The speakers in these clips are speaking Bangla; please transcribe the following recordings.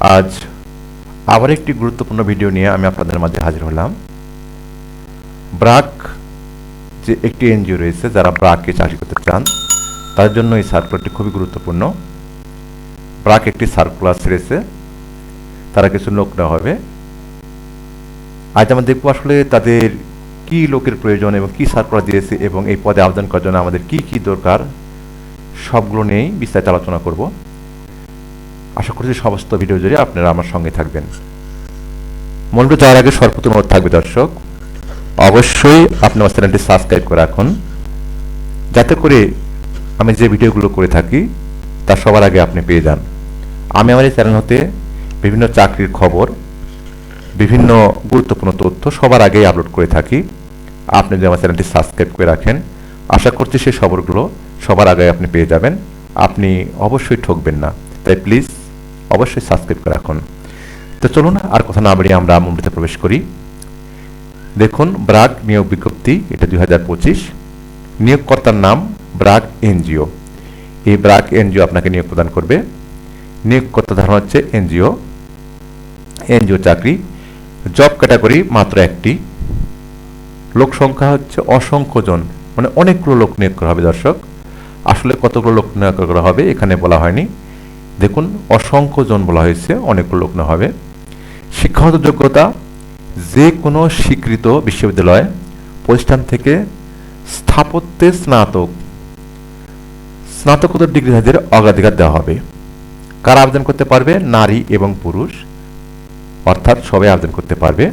আজ আবার একটি গুরুত্বপূর্ণ ভিডিও নিয়ে আমি আপনাদের মাঝে হাজির হলাম। ব্রাক যে একটি এনজিও রয়েছে, যারা ব্রাকে চাকরি করতে চান, তার জন্য এই সার্কুলারটি খুবই গুরুত্বপূর্ণ। ব্রাক একটি সার্কুলার ছেড়েছে তারা কিছু লোক নেওয়া হবে। আজ আমরা দেখব আসলে তাদের কি লোকের প্রয়োজন এবং কি সার্কুলার দিয়েছে এবং এই পদে আবেদন করার জন্য আমাদের কি কি দরকার, সবগুলো নিয়েই বিস্তারিত আলোচনা করব। আশা করছি সমস্ত ভিডিও জুড়ে আপনারা আমার সঙ্গে থাকবেন। মূলত যাওয়ার আগে সর্বপ্রথম অনুরোধ থাকবে দর্শক, অবশ্যই আপনি আমার চ্যানেলটি সাবস্ক্রাইব করে রাখুন। যাতে করে আমি যে ভিডিওগুলো করে থাকি, তা সবার আগে আপনি পেয়ে যান। আমি আমার এই চ্যানেল হতে বিভিন্ন চাকরির খবর, বিভিন্ন গুরুত্বপূর্ণ তথ্য সবার আগেই আপলোড করে থাকি। আপনি যদি আমার চ্যানেলটি সাবস্ক্রাইব করে রাখেন, আশা করছি সেই খবরগুলো সবার আগে আপনি পেয়ে যাবেন। আপনি অবশ্যই ঠকবেন না। তাই প্লিজ অবশ্যই সাবস্ক্রাইব করে রাখুন। তো চলুন আর কথা না বাড়িয়ে আমরা মুম্বাইতে প্রবেশ করি। দেখুন ব্রাক নিয়োগ বিজ্ঞপ্তি, এটা দুই হাজার পঁচিশ। নিয়োগকর্তার নাম ব্রাক এনজিও। এই ব্রাক এনজিও আপনাকে নিয়োগ প্রদান করবে। নিয়োগকর্তা ধারণা হচ্ছে এনজিও। এনজিও চাকরি। জব ক্যাটাগরি মাত্র একটি। লোক সংখ্যা হচ্ছে অসংখ্য জন মানে অনেকগুলো লোক নিয়োগ করা হবে দর্শক। আসলে কতগুলো লোক নিয়োগ করা হবে এখানে বলা হয়নি। দেখুন, অসংখ্য জন বলা হয়েছে অনেকগুলো লোক নেওয়া হবে। শিক্ষাগত যোগ্যতা, যে কোনো স্বীকৃত বিশ্ববিদ্যালয়, প্রতিষ্ঠান থেকে স্থাপত্যে স্নাতক, স্নাতকোত্তর ডিগ্রিধারীদের অগ্রাধিকার দেওয়া হবে। কারা আবেদন করতে পারবে? নারী এবং পুরুষ, অর্থাৎ সবাই আবেদন করতে পারবে।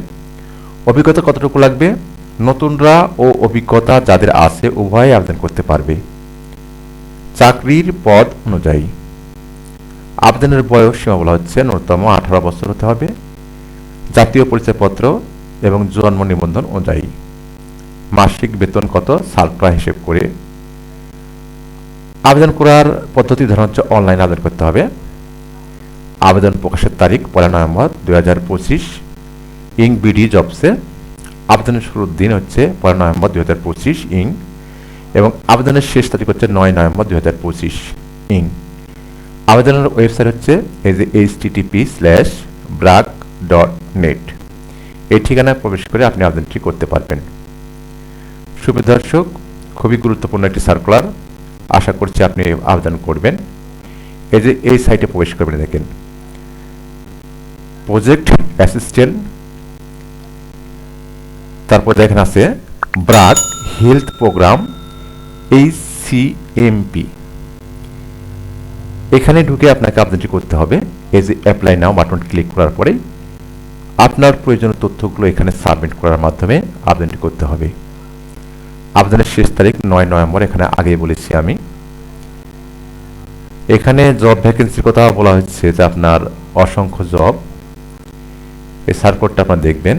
অভিজ্ঞতা কতটুকু লাগবে? নতুনরা ও অভিজ্ঞতা যাদের আছে, উভয়ে আবেদন করতে পারবে। চাকরির পদ অনুযায়ী। আবেদনের বয়স সীমা বলা হচ্ছে ন্যূনতম আঠারো বছর হতে হবে। জাতীয় পরিচয়পত্র এবং জন্ম নিবন্ধন অনুযায়ী। মাসিক বেতন কত সালপ্রা হিসেব করে। আবেদন করার পদ্ধতি ধরুন হচ্ছে অনলাইন আবেদন করতে হবে। আবেদন প্রকাশের তারিখ পয়লা নভেম্বর দুই হাজার পঁচিশ। ইং বিডি জবসে আবেদনের শুরুর দিন হচ্ছে পয়লা নভেম্বর দুই হাজার পঁচিশ ইং এবং আবেদনের শেষ তারিখ হচ্ছে নয় নভেম্বর দুই হাজার পঁচিশ ইং। আবেদনের ওয়েবসাইট হচ্ছে এই যে H TTP slash BRAC dot net এই ঠিকানায় প্রবেশ করে আপনি আবেদনটি করতে পারবেন। সুবিধা দর্শক, খুবই গুরুত্বপূর্ণ একটি সার্কুলার আশা করছি আপনি আবেদন করবেন। এই যে এই সাইটে প্রবেশ করবেন, দেখেন। প্রজেক্ট অ্যাসিস্ট্যান্ট তারপর দেখেন আছে ব্রাক হেলথ প্রোগ্রাম এইচসিএমপি এখানে ঢুকে আপনাকে আবেদনটি করতে হবে। এই যে অ্যাপ্লাই নাও বাটন ক্লিক করার পরে আপনার প্রয়োজনীয় তথ্যগুলো এখানে সাবমিট করার মাধ্যমে আবেদনটি করতে হবে। আবেদনের শেষ তারিখ নয় নভেম্বর, এখানে আগেই বলেছি আমি। এখানে জব ভ্যাকেন্সির কথা বলা হচ্ছে যে আপনার অসংখ্য জব এই সার্কোডটা আপনার দেখবেন।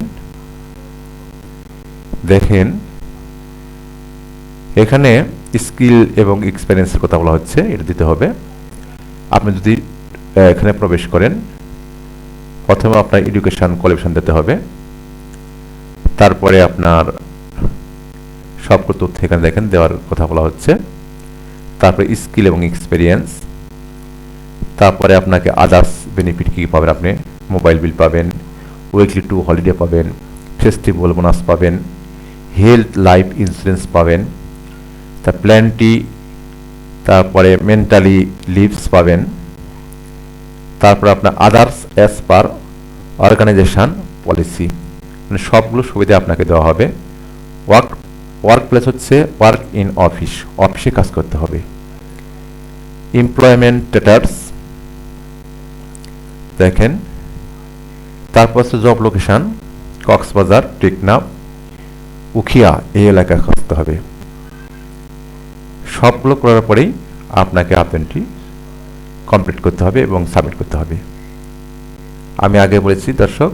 দেখেন, এখানে স্কিল এবং এক্সপিরিয়েন্সের কথা বলা হচ্ছে, এটা দিতে হবে। আপনি যদি এখানে প্রবেশ করেন, প্রথমে আপনার এডুকেশন কোয়ালিফিকেশন দিতে হবে। তারপরে আপনার সব তথ্য এখানে দেখেন, দেওয়ার কথা বলা হচ্ছে। তারপরে স্কিল এবং এক্সপিরিয়েন্স তারপরে আপনাকে আদার্স বেনিফিট কী পাবেন আপনি? মোবাইল বিল পাবেন উইকলি টু হলিডে পাবেন ফেস্টিভ্যাল বোনাস পাবেন হেলথ লাইফ ইন্স্যুরেন্স পাবেন, তা প্ল্যানটি তারপরে মেন্টালি লিভস পাবেন। তারপর আপনার others as per organization policy মানে সবগুলো সুবিধা আপনাকে দেওয়া হবে। ওয়ার্ক ওয়ার্ক প্লেস হচ্ছে ওয়ার্ক ইন অফিস অফিসে কাজ করতে হবে। এমপ্লয়মেন্ট স্ট্যাটাস দেখেন। তারপর হচ্ছে জব লোকেশন কক্সবাজার, টেকনাফ, উখিয়া, এই এলাকায় খুঁজতে হবে। সবগুলো করার পরেই আপনাকে আবেদনটি কমপ্লিট করতে হবে এবং সাবমিট করতে হবে। আমি আগে বলেছি, দর্শক,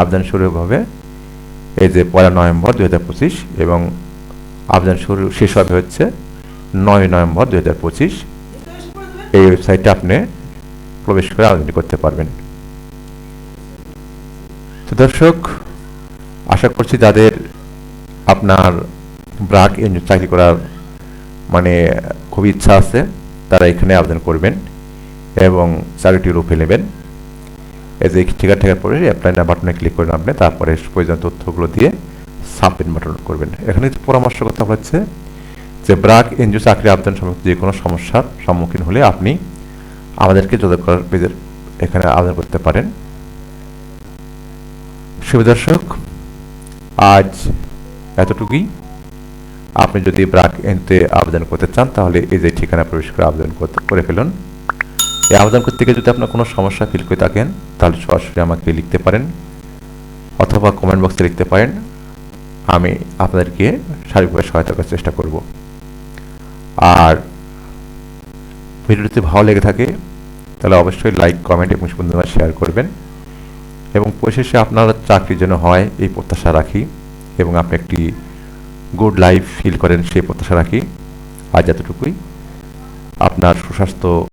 আবেদন শুরু হবে এই যে পয়লা নভেম্বর দু হাজার পঁচিশ এবং আবেদন শুরু, শেষ হবে হচ্ছে নয় নভেম্বর দু হাজার পঁচিশ। এই ওয়েবসাইটে আপনি প্রবেশ করে আবেদনটি করতে পারবেন। তো দর্শক, আশা করছি যাদের আপনার ব্রাক এনজিও চাকরি করার মানে খুব ইচ্ছা আছে, তারা এখানে আবেদন করবেন এবং চাকরিটি রূপে নেবেন। এই যে ঠিকার ঠিকার পরে অ্যাপ্লাই না বাটনে ক্লিক করেন আপনি তারপরে প্রয়োজনীয় তথ্যগুলো দিয়ে সাবমিট বাটন করবেন। এখানে পরামর্শ কথা হচ্ছে যে ব্রাক এনজিও চাকরি আবেদন সম্পর্কে যে কোনো সমস্যার সম্মুখীন হলে আপনি আমাদেরকে করার পেজের এখানে আবেদন করতে পারেন। শুভ সুবিদর্শক আজ এতটুকুই। আপনি যদি ব্রাক এনতে আবেদন করতে চান, তাহলে এই যে ঠিকানা প্রবেশ করে আবেদন করতে, করে ফেলুন। এই আবেদন করতে গিয়ে যদি আপনার কোনো সমস্যা ফিল করে থাকেন, তাহলে সরাসরি আমাকে লিখতে পারেন অথবা কমেন্ট বক্সে লিখতে পারেন। আমি আপনাদেরকে সার্বিকভাবে সহায়তা করার চেষ্টা করব। আর ভিডিওটি ভালো লেগে থাকে, তাহলে অবশ্যই লাইক কমেন্ট এবং বন্ধুরা শেয়ার করবেন। এবং পরিশেষে আপনার চাকরির জন্য হয় এই প্রত্যাশা রাখি, এবং আপনি একটি গুড লাইফ ফিল করেন সেই প্রত্যাশা রাখি। আজ এতটুকুই। আপনার সুস্বাস্থ্য